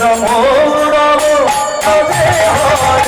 Namo Namo Hare Hare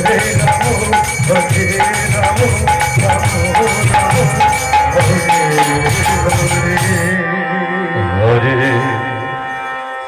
Hare Ramo, Hare Ramo,